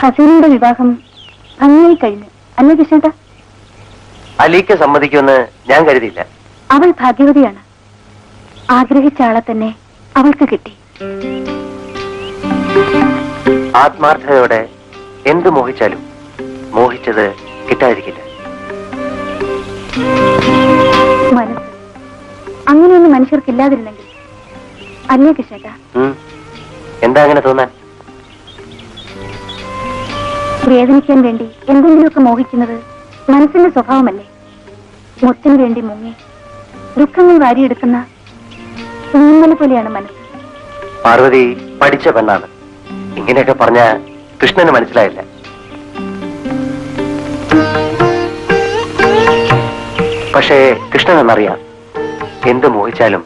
ഹസീനയുടെ വിവാഹം ഭംഗിയായി കഴിഞ്ഞു. അല്ലേ കൃഷ്ണേട്ട? അലീക്ക് സമ്മതിക്കുമെന്ന് ഞാൻ കരുതിയില്ല. അവൾ ഭാഗ്യവതിയാണ്. ആഗ്രഹിച്ച ആളെ തന്നെ അവൾക്ക് കിട്ടി. ആത്മാർത്ഥതയോടെ എന്ത് മോഹിച്ചാലും മോഹിച്ചത് കിട്ടാതിരിക്കില്ല. മനസ്സ് അങ്ങനെയൊന്നും മനുഷ്യർക്കില്ലാതിരുന്നെങ്കിൽ അല്ലേ കൃഷ്ണേട്ട. എന്താ അങ്ങനെ തോന്നാൻ? വേദനിക്കാൻ വേണ്ടി എന്തെങ്കിലുമൊക്കെ മോഹിക്കുന്നത് മനസ്സിന്റെ സ്വഭാവമല്ലേ? മുത്തിന് വേണ്ടി മുങ്ങി ദുഃഖങ്ങൾ വാരിയെടുക്കുന്ന നീന്തൽ പോലെയാണ് മനസ്സ്. പാർവതി പഠിച്ച പെണ്ണാണ്. ഇങ്ങനെയൊക്കെ പറഞ്ഞ കൃഷ്ണന് മനസ്സിലായില്ല. പക്ഷേ കൃഷ്ണൻ എന്നറിയാം എന്ത് മോഹിച്ചാലും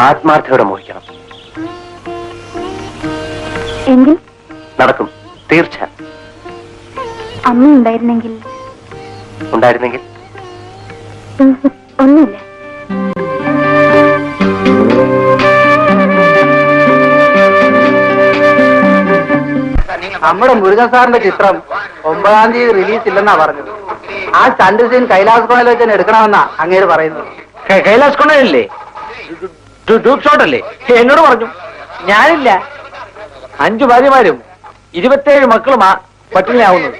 ആത്മാർത്ഥയോടെ മോഹിക്കണം. എങ്കിൽ? നടക്കും. തീർച്ച. അമ്മ ഉണ്ടായിരുന്നെങ്കിൽ? ഉണ്ടായിരുന്നെങ്കിൽ ഒന്നുമില്ല. നമ്മുടെ മുരുകൻ സാറിന്റെ ചിത്രം ഒമ്പതാം തീയതി റിലീസ് ഇല്ലെന്നാ പറഞ്ഞത്. ആ സ്റ്റണ്ട് സീൻ കൈലാസ് കോണയിൽ വെച്ച് തന്നെ എടുക്കണമെന്നാ അങ്ങേര് പറയുന്നത്. കൈലാസ് കൊണ്ടല്ലേ ഡൂപ്പ് ഷോട്ട് അല്ലേ എന്നോട് പറഞ്ഞു. ഞാനില്ല. അഞ്ചു ഭാര്യമാരും ഇരുപത്തേഴ് മക്കളുമാ പട്ടിണിയാവുന്നത്.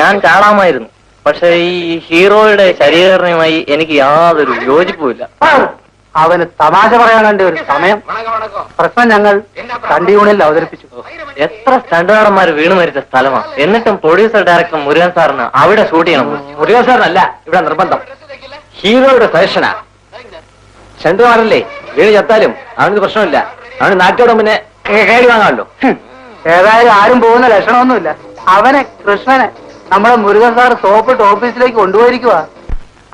ഞാൻ കാണാമായിരുന്നു. പക്ഷെ ഈ ഹീറോയുടെ ശരീരമായി എനിക്ക് യാതൊരു യോജിപ്പുമില്ല. അവന് തമാശ പറയാനുണ്ട് ഒരു സമയം. പ്രശ്നം ഞങ്ങൾ യൂണിയനിൽ അവതരിപ്പിച്ചു. എത്ര സ്റ്റണ്ടുകാരന്മാർ വീണ് മരിച്ച സ്ഥലമാണ് എന്നിട്ടും പ്രൊഡ്യൂസർ ഡയറക്ടർ മുരുകൻ സാറിന് അവിടെ ഷൂട്ട് ചെയ്യണം. മുരുകൻ സാറിനല്ല ഇവിടെ നിർബന്ധം. ഹീറോയുടെ സജഷനാ. സ്റ്റണ്ടുകാരല്ലേ വീണ് ചത്താലും അവനൊരു പ്രശ്നമില്ല അവന് നാട്ടോടെ പിന്നെ കേടി വാങ്ങാമല്ലോ. ഏതായാലും ആരും പോകുന്ന ലക്ഷണമൊന്നുമില്ല. അവനെ കൃഷ്ണനെ നമ്മുടെ മുരുകൻ സാർ സോപ്പിട്ട് ഓഫീസിലേക്ക് കൊണ്ടുപോയിരിക്കുക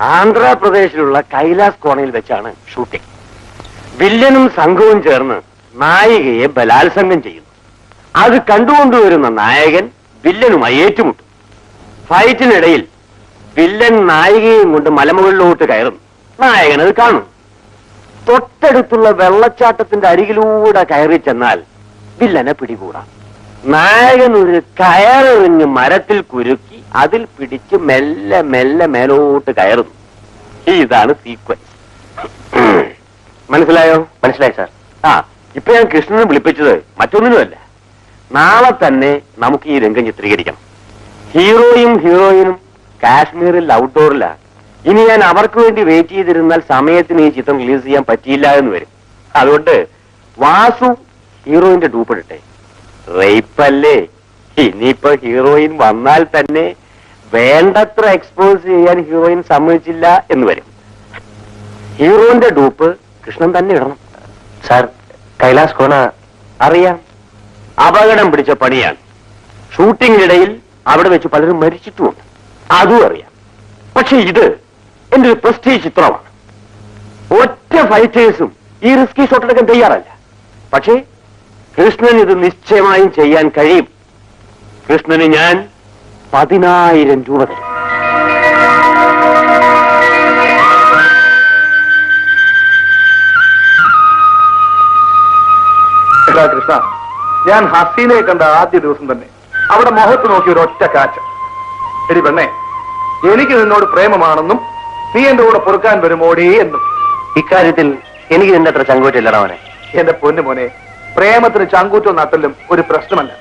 ആന്ധ്രാപ്രദേശിലുള്ള കൈലാസ് കോണയിൽ വെച്ചാണ് ഷൂട്ടിംഗ്. വില്ലനും സംഘവും ചേർന്ന് നായികയെ ബലാത്സംഗം ചെയ്യുന്നു. അത് കണ്ടുകൊണ്ടുവരുന്ന നായകൻ വില്ലനുമായി ഏറ്റുമുട്ടും. ഫൈറ്റിനിടയിൽ വില്ലൻ നായികയും കൊണ്ട് മലമുകളിലോട്ട് കയറുന്നു. നായകൻ അത് കാണും. തൊട്ടടുത്തുള്ള വെള്ളച്ചാട്ടത്തിന്റെ അരികിലൂടെ കയറി ചെന്നാൽ വില്ലനെ പിടികൂടാം. നായകൻ ഒരു കയറെറിഞ്ഞ് മരത്തിൽ കുരുക്കി അതിൽ പിടിച്ച് മെല്ലെ മെല്ലെ മേലോട്ട് കയറുന്നു. ഇതാണ് സീക്വൻസ് മനസ്സിലായോ? മനസ്സിലായി സാർ. ആ ഇപ്പൊ ഞാൻ കൃഷ്ണനെ വിളിപ്പിച്ചത് മറ്റൊന്നിനുമല്ല. നാളെ തന്നെ നമുക്ക് ഈ രംഗം ചിത്രീകരിക്കണം. ഹീറോയും ഹീറോയിനും കാശ്മീരിൽ ഔട്ട്ഡോറിലാണ് ഇനി ഞാൻ അവർക്ക് വേണ്ടി വെയിറ്റ് ചെയ്തിരുന്നാൽ സമയത്തിന് ഈ ചിത്രം റിലീസ് ചെയ്യാൻ പറ്റിയില്ല എന്ന് വരും. അതുകൊണ്ട് വാസു ഹീറോയിന്റെ ഡൂപ്പിടട്ടെ റേപ്പല്ലേ? ഇനിയിപ്പോ ഹീറോയിൻ വന്നാൽ തന്നെ വേണ്ടത്ര എക്സ്പോസ് ചെയ്യാൻ ഹീറോയിൻ സമ്മതിച്ചില്ല എന്ന് വരും. ഹീറോയിന്റെ ഡൂപ്പ് കൃഷ്ണൻ തന്നെ ഇടണം. സാർ കൈലാസ് കോണ അറിയാം. അപകടം പിടിച്ച പണിയാണ്. ഷൂട്ടിങ്ങിനിടയിൽ അവിടെ വെച്ച് പലരും മരിച്ചിട്ടുമുണ്ട്. അതും അറിയാം. പക്ഷെ ഇത് എന്റെ ഒരു പ്രസ്റ്റീജ് ചിത്രമാണ്. ഒറ്റ ഫൈറ്റേഴ്സും ഈ റിസ്കി ഷോട്ടെടുക്കാൻ തയ്യാറല്ല. പക്ഷേ കൃഷ്ണൻ ഇത് നിശ്ചയമായും ചെയ്യാൻ കഴിയും. കൃഷ്ണന് ഞാൻ പതിനായിരം രൂപ തരും. എടാ കൃഷ്ണ ഞാൻ ഹസീനയെ കണ്ട ആദ്യ ദിവസം തന്നെ അവിടെ മുഖത്ത് നോക്കി ഒരു ഒറ്റ കാച്ച എടി പെണ്ണെ എനിക്ക് നിന്നോട് പ്രേമമാണെന്നും നീ എന്റെ കൂടെ പൊറുക്കാൻ വരുമോടേ എന്നും. ഇക്കാര്യത്തിൽ എനിക്ക് നിന്റെ അത്ര ചങ്കൂറ്റില്ലടവനെ എന്റെ പൊന്നു മോനെ പ്രേമത്തിന് ചങ്കൂറ്റോ നട്ടലും ഒരു പ്രശ്നമല്ല.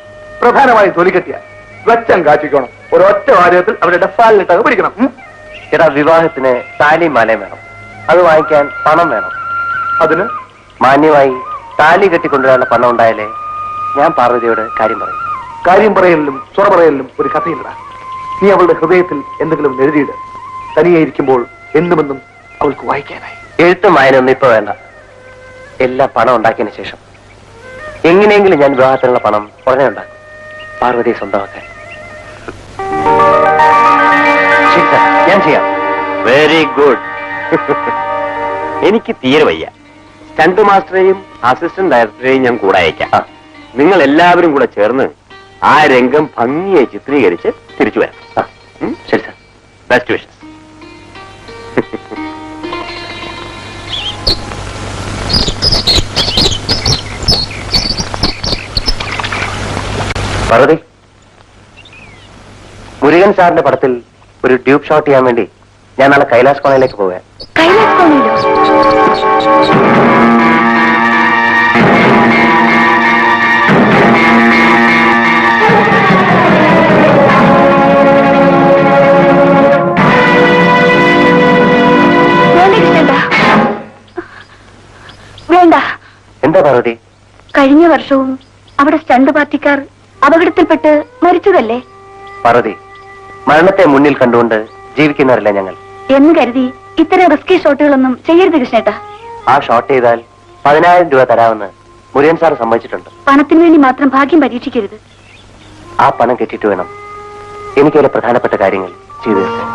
പ്രധാനമായും തൊലിക്കെട്ടിയ വെച്ചം കാച്ചിക്കണം. ഒരൊറ്റ വാര്യത്തിൽ അവരുടെ ഡെഫാലിനിട്ട് പിടിക്കണം? എടാ വിവാഹത്തിന് താലിയും മാലയും വേണം. അത് വാങ്ങിക്കാൻ പണം വേണം. അതിന്? മാന്യമായി താലി കെട്ടിക്കൊണ്ടുവരാനുള്ള പണം ഉണ്ടായാലേ ഞാൻ പാർവതിയോട് കാര്യം പറയും. കാര്യം പറയലിലും ചൊറ പറയലിലും ഒരു കഥയില്ല നീ അവളുടെ ഹൃദയത്തിൽ എന്തെങ്കിലും എഴുതിയിട്. തനിയെ ഇരിക്കുമ്പോൾ എന്തുമെന്നും അവൾക്ക് വായിക്കാനായി. എഴുത്തും വായനൊന്നും ഇപ്പൊ വേണ്ട. എല്ലാം പണം ഉണ്ടാക്കിയതിന് ശേഷം. എങ്ങനെയെങ്കിലും ഞാൻ വിവാഹത്തിനുള്ള പണം ഉടനെ ഉണ്ടാക്കും. പാർവതി സ്വന്തമാക്കാൻ. ഞാൻ ചെയ്യാം. വെരി ഗുഡ് എനിക്ക് തീരെ വയ്യ. സ്റ്റണ്ട് മാസ്റ്ററെയും അസിസ്റ്റന്റ് ഡയറക്ടറെയും ഞാൻ കൂടെ അയക്കാം. നിങ്ങൾ എല്ലാവരും കൂടെ ചേർന്ന് ആ രംഗം ഭംഗിയായി ചിത്രീകരിച്ച് തിരിച്ചു വരാം. ശരി sir best wishes Parvathi Murugan സാറിന്റെ പടത്തിൽ ഒരു ഡ്യൂബ് ഷോട്ട് ചെയ്യാൻ വേണ്ടി ഞാൻ നാളെ കൈലാസ് കോണയിലേക്ക് പോവുക കൈലാസ് കോണയിലോ? വേണ്ട എന്താ പാർവതി കഴിഞ്ഞ വർഷവും അവിടെ സ്റ്റണ്ട് പാർട്ടിക്കാർ അപകടത്തിൽപ്പെട്ട് മരിച്ചതല്ലേ? പാർവതി മരണത്തെ മുന്നിൽ കണ്ടുകൊണ്ട് ജീവിക്കുന്നവരല്ല ഞങ്ങൾ? എന്ന് കരുതി ഇത്തരം റിസ്കി ഷോട്ടുകളൊന്നും ചെയ്യരുത് കൃഷ്ണേട്ടാ. ആ ഷോട്ട് ചെയ്താൽ പതിനായിരം രൂപ തരാമെന്ന് മുരുകൻ സാർ സമ്മതിച്ചിട്ടുണ്ട്. പണത്തിന് വേണ്ടി മാത്രം ഭാഗ്യം പരീക്ഷിക്കരുത്. ആ പണം കെട്ടിട്ട് വേണം എനിക്ക് പ്രധാനപ്പെട്ട കാര്യങ്ങൾ ചെയ്തു തീർക്കാൻ.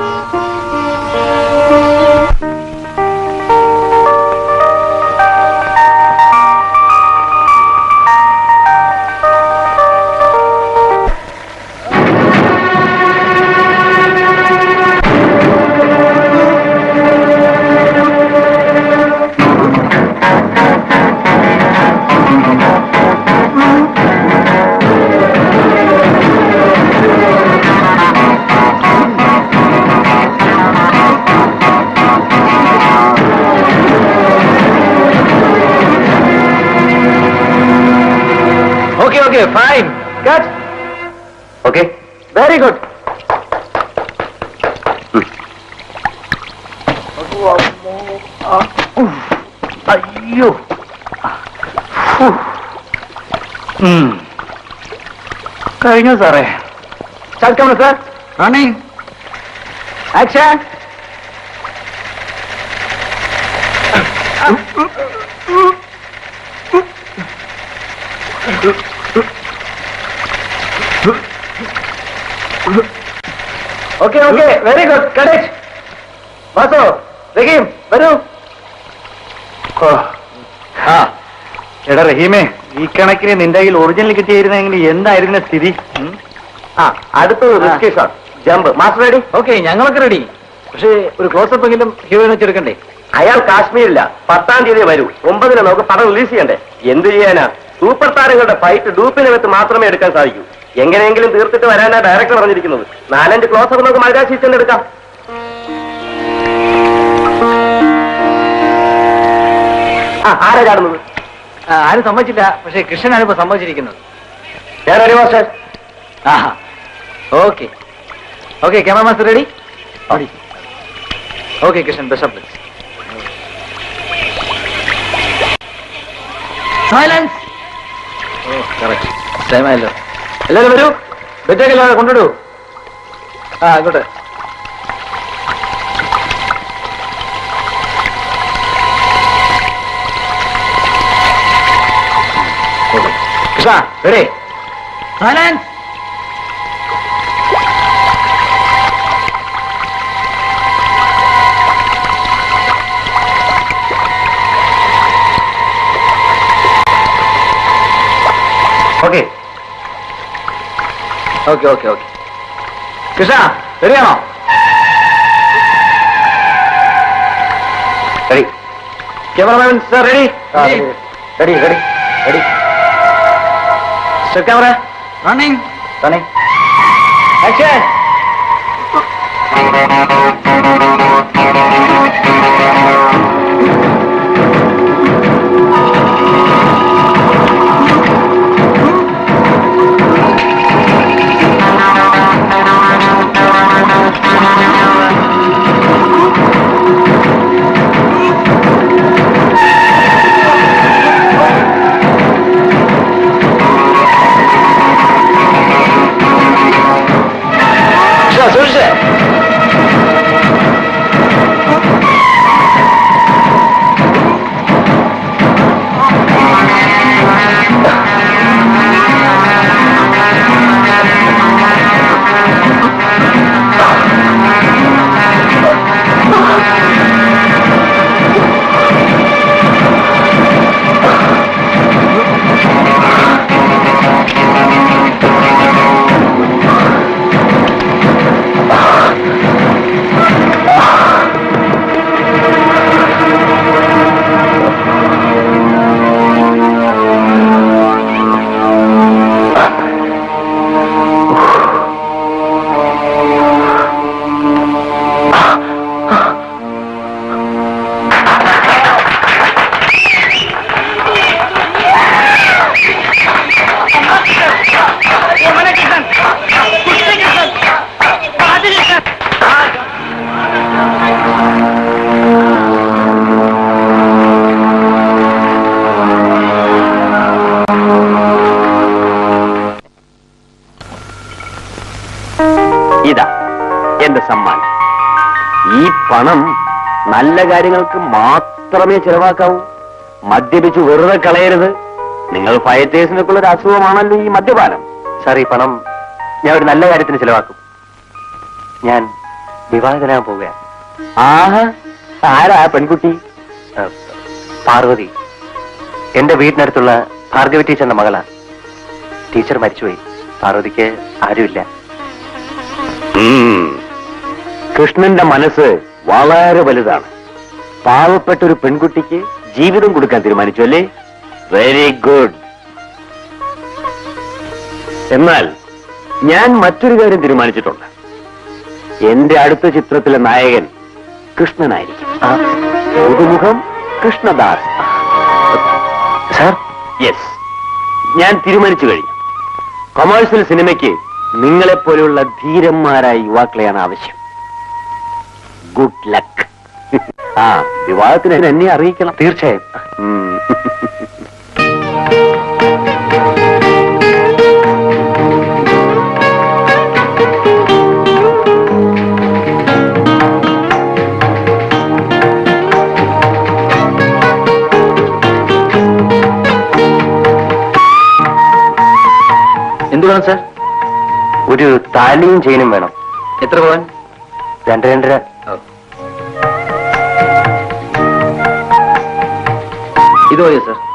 കഴിഞ്ഞു സാറേ. ചാൽക്കാമോ sir? Rani action. Okay okay. Very good. കടേഷ് വാസോ റഹീം വരൂ. എടാ റഹീമേ. ഈ കണക്കിന് നിന്റെ കയ്യിൽ ഒറിജിനൽ കിട്ടിയിരുന്നെങ്കിൽ എന്തായിരുന്നു സ്ഥിതി? ആ അടുത്തത് risky shot jump master ready okay ഞങ്ങളൊക്കെ റെഡി പക്ഷേ ഒരു ക്ലോസപ്പ് എങ്കിലും ഹീറോയിനെ വെച്ചെടുക്കണ്ടേ അയാൾ കാശ്മീരില്ല. പത്താം തീയതി വരൂ. ഒമ്പതിന് നമുക്ക് പടം റിലീസ് ചെയ്യണ്ടേ? എന്ത് ചെയ്യാനാ? സൂപ്പർ താരങ്ങളുടെ ഫൈറ്റ് ഡൂപ്പിനെ വെച്ച് മാത്രമേ എടുക്കാൻ സാധിക്കൂ. എങ്ങനെയെങ്കിലും തീർത്തിട്ട് വരാനാ ഡയറക്ടർ പറഞ്ഞിരിക്കുന്നത് നാലഞ്ച് ക്ലോസ് ഒക്കെ നമുക്ക് മഴ സീസൺ എടുക്കാം. ആ ആരാ ചാടുന്നത്? ആരും സമ്മതിച്ചില്ല. പക്ഷേ കൃഷ്ണനാണ് ഇപ്പൊ സമ്മതിച്ചിരിക്കുന്നത്. ഞാൻ ഒരു മാസ്റ്റർ. ആഹാ. Okay. Okay camera master ready? Okay Krishnan best luck silence ഓ കറക്റ്റ് ടൈമായല്ലോ എല്ലാവരും വരൂ. ബെറ്റൊക്കെ എല്ലാവരും കൊണ്ടിടൂ ആ ആയിക്കോട്ടെ. Krishna ready. Silence okay. Okay okay okay. Krishna റെഡിയാണോ? Ready. Cameraman sir ready. Ready ready ready. Step camera running running action എന്റെ സമ്മാനം. ഈ പണം നല്ല കാര്യങ്ങൾക്ക് മാത്രമേ ചെലവാക്കാവൂ. മദ്യപിച്ച് വെറുതെ കളയരുത്. നിങ്ങൾ ഫയറ്റേഴ്സിനൊക്കെ ഒരു അസുഖമാണല്ലോ ഈ മദ്യപാനം. സാർ ഈ പണം ഞാൻ ഒരു നല്ല കാര്യത്തിന് ചെലവാക്കും. ഞാൻ വിവാഹിതനാകാൻ പോവുകയാണ്. ആഹാ ആരാ പെൺകുട്ടി? പാർവതി. എന്റെ വീടിനടുത്തുള്ള ഭാർഗവി ടീച്ചറിന്റെ മകളാണ് ടീച്ചർ മരിച്ചുപോയി. പാർവതിക്ക് ആരുമില്ല. കൃഷ്ണന്റെ മനസ്സ് വളരെ വലുതാണ്. പാവപ്പെട്ട ഒരു പെൺകുട്ടിക്ക് ജീവിതം കൊടുക്കാൻ തീരുമാനിച്ചു അല്ലേ? വെരി ഗുഡ് എന്നാൽ ഞാൻ മറ്റൊരു കാര്യം തീരുമാനിച്ചിട്ടുണ്ട്. എന്റെ അടുത്ത ചിത്രത്തിലെ നായകൻ കൃഷ്ണനായിരിക്കും. പുതുമുഖം കൃഷ്ണദാസ്. സാർ യെസ് ഞാൻ തീരുമാനിച്ചു കഴിഞ്ഞു. കൊമേഴ്സ്യൽ സിനിമയ്ക്ക് നിങ്ങളെപ്പോലെയുള്ള ധീരന്മാരായ യുവാക്കളെയാണ് ആവശ്യം. ഗുഡ് ലക്ക് ആ വിവാഹത്തിന് എന്നെ അറിയിക്കണം. തീർച്ചയായും. എന്തുവേണം എന്ത് സാർ ഒരു താലിയും ചെയിനും വേണം. എത്ര പോവാൻ? രണ്ട് രണ്ടര. ഇത് മതിയോ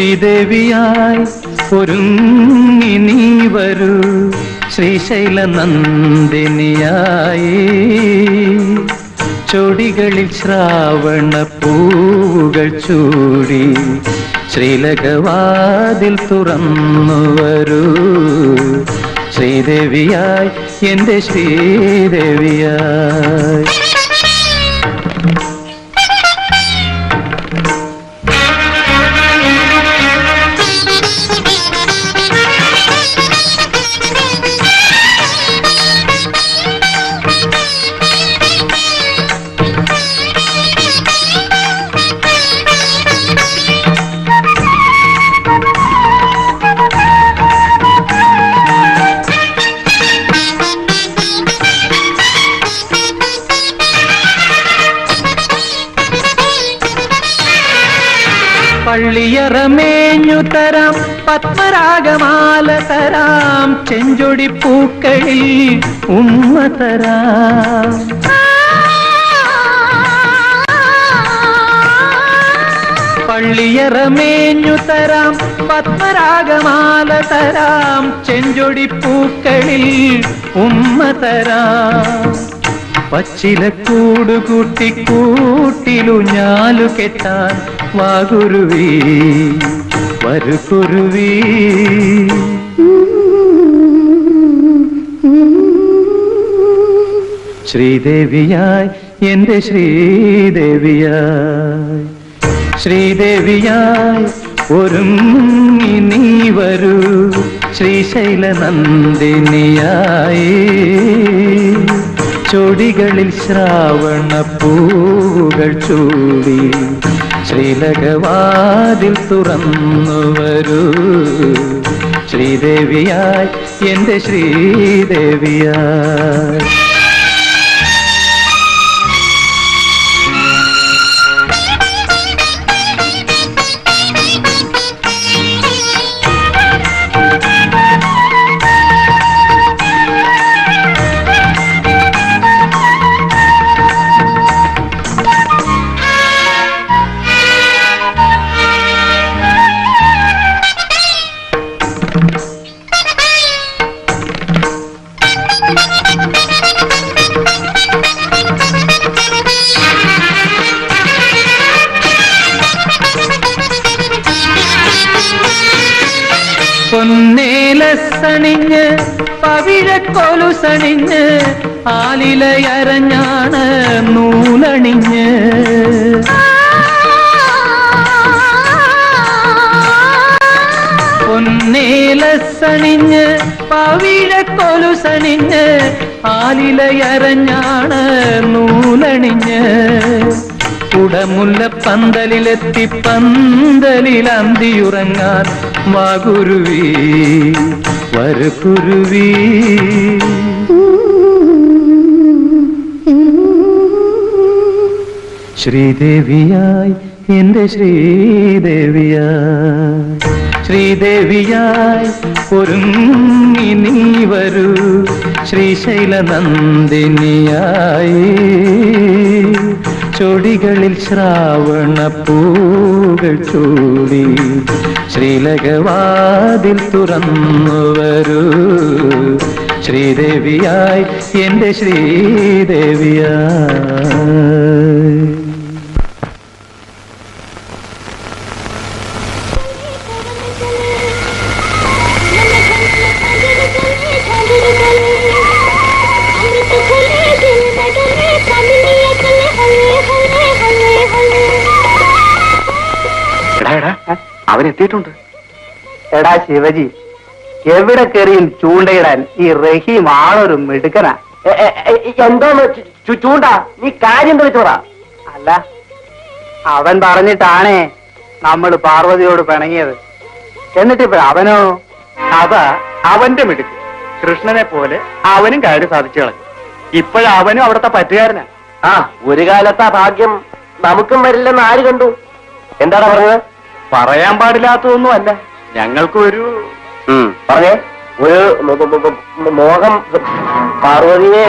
ശ്രീദേവിയായി ഒരുങ്ങി നീ വരൂ. ശ്രീശൈല നന്ദിനിയായി ചൊടികളിൽ ശ്രാവണ പൂവുകൾ ചൂടി ശ്രീലകവാതിൽ തുറന്നു വരൂ. ശ്രീദേവിയായി എന്റെ ശ്രീദേവിയായി. പള്ളിയറമേഞ്ഞു തരാം പത്മരാഗമാല തരാം ചെഞ്ചൊടി പൂക്കളിൽ ഉമ്മ തരാം. പള്ളിയറമേഞ്ഞു തരാം പത്മരാഗമാല തരാം ചെഞ്ചൊടി പൂക്കളിൽ ഉമ്മ തരാം. പച്ചിലക്കൂട് കൂട്ടി കൂട്ടിലു ഞാലു കെട്ടാൻ വാകുരുവി വരുകുരുവി ശ്രീദേവിയായി എന്റെ ശ്രീദേവിയായി. ശ്രീദേവിയായി ഒരുങ്ങി നീ വരൂ ശ്രീശൈല നന്ദിനിയായി ചൊടികളിൽ ശ്രാവണ പൂവുകൾ ചൂടി ശ്രീലകവാതിൽ തുറന്നു വരൂ. ശ്രീദേവിയായി എന്റെ ശ്രീദേവിയായി. പൊന്നേലസണിഞ്ഞ് പവിഴക്കൊലുസണിഞ്ഞ് ആലിലയറഞ്ഞാണ് നൂലണിഞ്ഞ്. പൊന്നേലസണിഞ്ഞ് പവിഴക്കൊലുസണിഞ്ഞ് ആലിലയറഞ്ഞാണ് നൂലണിഞ്ഞ്. കുടമുല്ല പന്തലിലെത്തി പന്തലിൽ അന്തിയുറങ്ങാൻ വാകുരുവി വരുകുരുവി ശ്രീദേവിയായി എന്റെ ശ്രീദേവിയായി. ശ്രീദേവിയായി ഒരുങ്ങി നീ വരൂ. ശ്രീശൈല നന്ദിനിയായി ചൊടികളിൽ ശ്രാവണ പൂകൾ ചൂടി ശ്രീലകവാതിൽ തുറന്നു വരൂ. ശ്രീദേവിയായി എന്റെ ശ്രീദേവിയായി അവൻ എത്തിയിട്ടുണ്ട് എടാ ശിവജി എവിടെ കയറിയും ചൂണ്ടയിടാൻ ഈ റഹീം ആളൊരു മിടുക്കനാ. എന്തോ ചൂണ്ട? നീ കാര്യം തെളിച്ചോടാ. അല്ല അവൻ പറഞ്ഞിട്ടാണേ നമ്മൾ പാർവതിയോട് പിണങ്ങിയത്. എന്നിട്ട് എന്നിട്ടിപ്പോ അവനോ? അതാ അവന്റെ മിടുക്ക്. കൃഷ്ണനെ പോലെ അവനും കാര്യം സാധിച്ചു കളഞ്ഞു. ഇപ്പോഴവനും അവിടുത്തെ പറ്റുകാരനാ. ആ ഒരു കാലത്ത് ആ ഭാഗ്യം നമുക്കും വരില്ലെന്ന് ആര് കണ്ടു? എന്താടാ പറഞ്ഞത്? പറയാൻ പാടില്ലാത്തതൊന്നും അല്ല. ഞങ്ങൾക്കൊരു പറഞ്ഞേ. ഒരു മോഹം പാർവതിയെ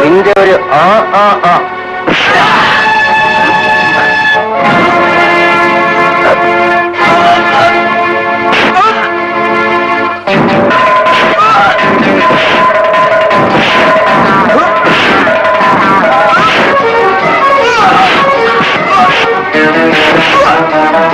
നിന്റെ ഒരു ആ ആ ആ. എത്ര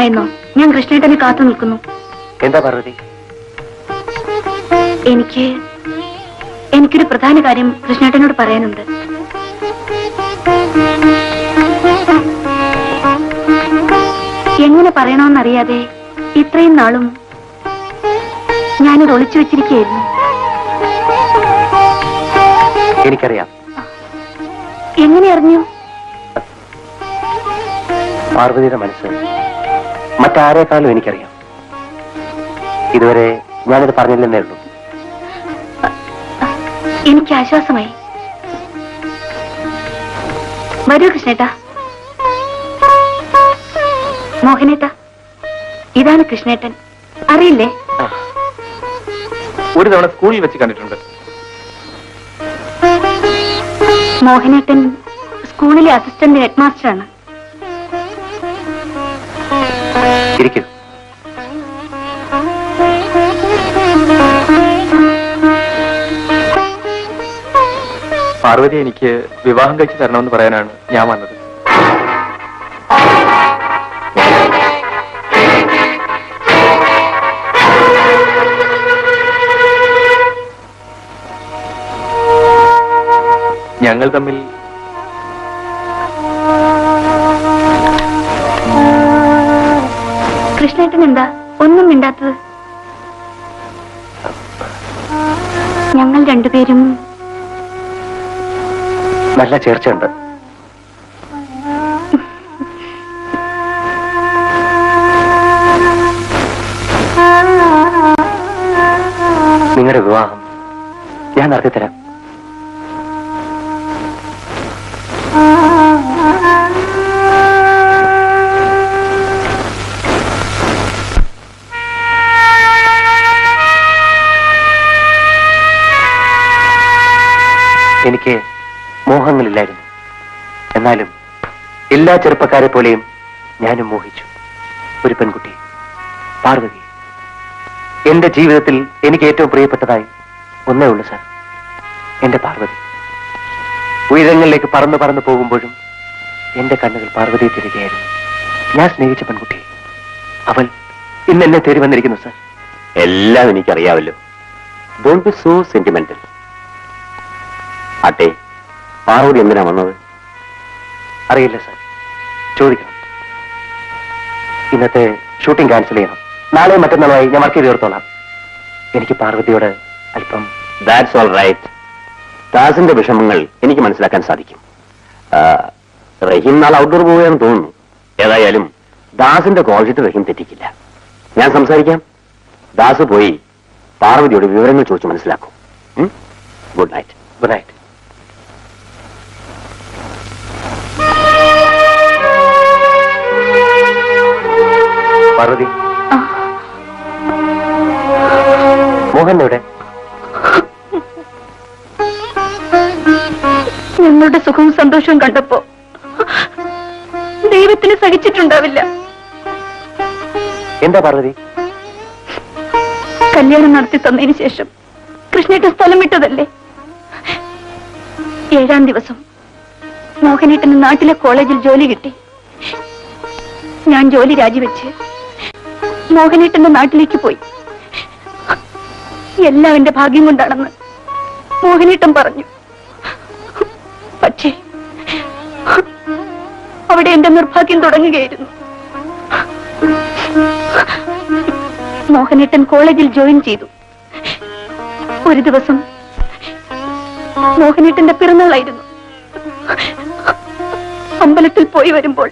നേരമായെന്നോ ഞാൻ കൃഷ്ണേട്ടനെ കാത്തു നിൽക്കുന്നു. എന്താ പാർവതി? എനിക്ക് എനിക്കൊരു പ്രധാന കാര്യം കൃഷ്ണേട്ടനോട് പറയാനുണ്ട്. എങ്ങനെ പറയണമെന്നറിയാതെ ഇത്രയും നാളും ഞാനിത് ഒളിച്ചു വെച്ചിരിക്കുകയായിരുന്നു. എനിക്കറിയാം. എങ്ങനെ അറിഞ്ഞു? പാർവതിയുടെ മനസ്സ്. മറ്റാരേക്കാളും എനിക്കറിയാം. ഇതുവരെ ഞാനിത് പറഞ്ഞില്ലെന്നേ ഉള്ളൂ. എനിക്ക് ആശ്വാസമായി വരൂ കൃഷ്ണേട്ടാ. മോഹനേട്ട ഇതാണ് കൃഷ്ണേട്ടൻ. അറിയില്ലേ? ഒരു തവണ സ്കൂളിൽ വെച്ച് കണ്ടിട്ടുണ്ട്. മോഹനേട്ടൻ സ്കൂളിലെ അസിസ്റ്റന്റ് ഹെഡ് ഇരിക്കൂ പാർവതി എനിക്ക് വിവാഹം കഴിച്ചു തരണമെന്ന് പറയാനാണ് ഞാൻ വന്നത്. ഞങ്ങൾ തമ്മിൽ രണ്ടുപേരും നല്ല ചേർച്ചയുണ്ട്. നിങ്ങളുടെ വിവാഹം ഞാൻ നടത്തി എനിക്ക് മോഹങ്ങളില്ലായിരുന്നു. എന്നാലും എല്ലാ ചെറുപ്പക്കാരെ പോലെയും ഞാനും മോഹിച്ചു. ഒരു പെൺകുട്ടി പാർവതി എന്റെ ജീവിതത്തിൽ എനിക്ക് ഏറ്റവും പ്രിയപ്പെട്ടതായി ഒന്നേ ഉള്ളൂ സാർ. എന്റെ പാർവതി. ഉയരങ്ങളിലേക്ക് പറന്ന് പറന്ന് പോകുമ്പോഴും എന്റെ കണ്ണുകൾ പാർവതിയെ തിരികെയായിരുന്നു. ഞാൻ സ്നേഹിച്ച പെൺകുട്ടി അവൾ ഇന്ന് എന്നെ തേടി വന്നിരിക്കുന്നു സാർ. എല്ലാം എനിക്കറിയാവല്ലോ ഡോണ്ട് ബി സോ സെന്റിമെന്റൽ ആട്ടെ പാർവതി എന്തിനാ വന്നത്? അറിയില്ല സാർ. ചോദിക്കണം. ഇന്നത്തെ ഷൂട്ടിംഗ് ക്യാൻസൽ ചെയ്യണം. നാളെ മറ്റന്നാളായി ഞാൻ വർക്ക് ചെയ്ത് തീർത്തോളാം എനിക്ക് പാർവതിയോട് അല്പം ദാറ്റ്സ് ഓൾ റൈറ്റ് ദാസിന്റെ വിഷമങ്ങൾ എനിക്ക് മനസ്സിലാക്കാൻ സാധിക്കും. റഹീം നാളെ ഔട്ട്ഡോർ പോവുകയാണെന്ന് തോന്നുന്നു. ഏതായാലും ദാസിന്റെ കോളേജിൽ റഹീം തെറ്റിക്കില്ല. ഞാൻ സംസാരിക്കാം. ദാസ് പോയി പാർവതിയോട് വിവരങ്ങൾ ചോദിച്ച് മനസ്സിലാക്കും. Good night good night Parvathi. Mohan എവിടെ ഞങ്ങളുടെ സുഖവും സന്തോഷവും കണ്ടപ്പോ ദൈവത്തിന് സഹിച്ചിട്ടുണ്ടാവില്ല. എന്താ പാർവതി? കല്യാണം നടത്തി തന്നതിന് ശേഷം കൃഷ്ണേട്ടൻ സ്ഥലം വിട്ടതല്ലേ? ഏഴാം ദിവസം മോഹനേട്ടന് നാട്ടിലെ കോളേജിൽ ജോലി കിട്ടി. ഞാൻ ജോലി രാജിവെച്ച് മോഹനേട്ടന്റെ നാട്ടിലേക്ക് പോയി. എല്ലാം എന്റെ ഭാഗ്യം കൊണ്ടാണെന്ന് മോഹനേട്ടൻ പറഞ്ഞു. പക്ഷേ അവിടെ എന്റെ നിർഭാഗ്യം തുടങ്ങുകയായിരുന്നു. മോഹനേട്ടൻ കോളേജിൽ ജോയിൻ ചെയ്തു. ഒരു ദിവസം മോഹനേട്ടന്റെ പിറന്നാളായിരുന്നു. അമ്പലത്തിൽ പോയി വരുമ്പോൾ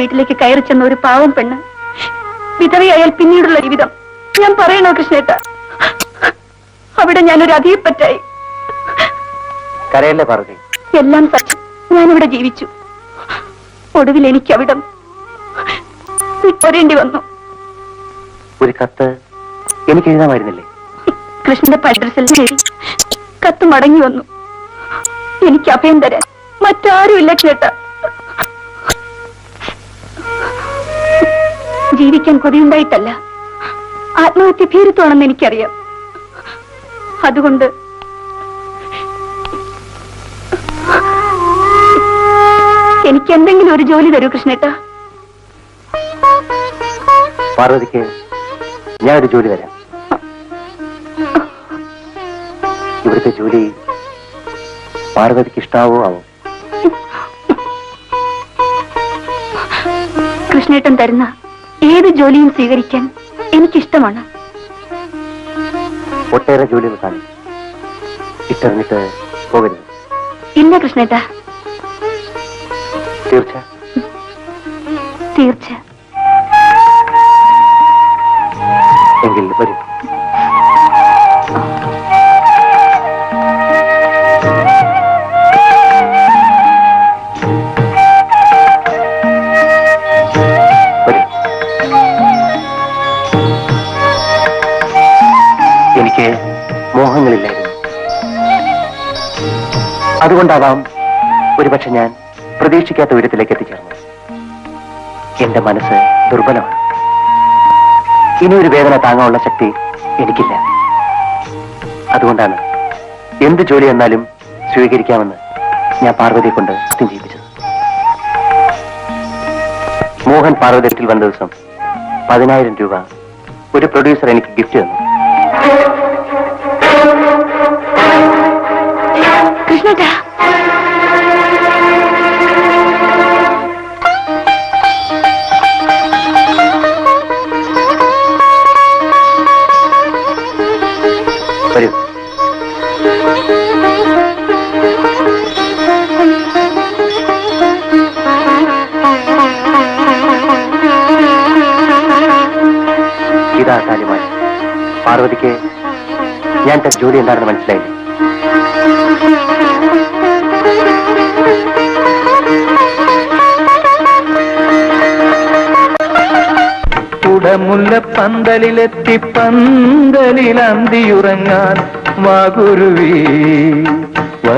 വീട്ടിലേക്ക് കയറി ചെന്ന ഒരു പാവം പെണ്ണ്. വിധവയായാൽ പിന്നീടുള്ള ജീവിതം. ഞാൻ പറയണോ കൃഷ്ണേട്ട? അവിടെ ഞാനൊരു അധികപ്പറ്റായി കരയല്ലേ പറഞ്ഞു? എല്ലാം സത്യം. ഞാനിവിടെ ജീവിച്ചു. ഒടുവിൽ എനിക്ക് അവിടം വിട്ടൊരേണ്ടി വന്നു. ഒരു കത്ത് എനിക്ക് എഴുതാമായിരുന്നില്ലേ കൃഷ്ണന്റെ അഡ്രസ്സിൽ എഴുതി കത്ത് മടങ്ങി വന്നു. എനിക്ക് അഭയം തരാൻ മറ്റാരുമില്ല ചേട്ട ജീവിക്കാൻ കൊതിയുണ്ടായിട്ടല്ല. ആത്മഹത്യ ഭീരുത്വമാണെന്ന് എനിക്കറിയാം. അതുകൊണ്ട് എനിക്ക് എന്തെങ്കിലും ഒരു ജോലി തരൂ കൃഷ്ണേട്ട. പാർവതിക്ക് ഞാൻ ഒരു ജോലി തരാം. ഇവിടുത്തെ ജോലി പാർവതിക്ക് ഇഷ്ടാവോ ആവോ. കൃഷ്ണേട്ടൻ തരുന്ന ഏത് ജോലിയും സ്വീകരിക്കാൻ എനിക്കിഷ്ടമാണ്. ഒട്ടേറെ ജോലികൾ കാണും. ഇട്ടെറിഞ്ഞിട്ട് പോകരുത്. ഇല്ല കൃഷ്ണേട്ട. തീർച്ച. തീർച്ച. എങ്കിൽ വരൂ. വരൂ അതുകൊണ്ടാവാം ഒരുപക്ഷെ ഞാൻ പ്രതീക്ഷിക്കാത്ത ഉയരത്തിലേക്ക് എത്തിച്ചേർന്നു എന്റെ മനസ്സ് ദുർബലമാണ്. ഇനി ഒരു വേദന താങ്ങാനുള്ള ശക്തി എനിക്കില്ല. അതുകൊണ്ടാണ് എന്ത് ജോലി എന്നാലും സ്വീകരിക്കാമെന്ന് ഞാൻ പാർവതിയെ കൊണ്ട് സത്യം ചെയ്യിപ്പിച്ചത് മോഹൻ പാർവതിയിൽ വന്ന ദിവസം പതിനായിരം രൂപ ഒരു പ്രൊഡ്യൂസർ എനിക്ക് ഗിഫ്റ്റ് തന്നു. കൃഷ്ണേട്ട താലിമാൻ പാർവതിക്ക് ഞാൻ തന്റെ ജോലി എന്താണെന്ന് മനസ്സിലായില്ലേ? കുടമുല്ല പന്തലിലെത്തി പന്തലിൽ അന്തിയുറങ്ങാൻ വാഗുരുവി.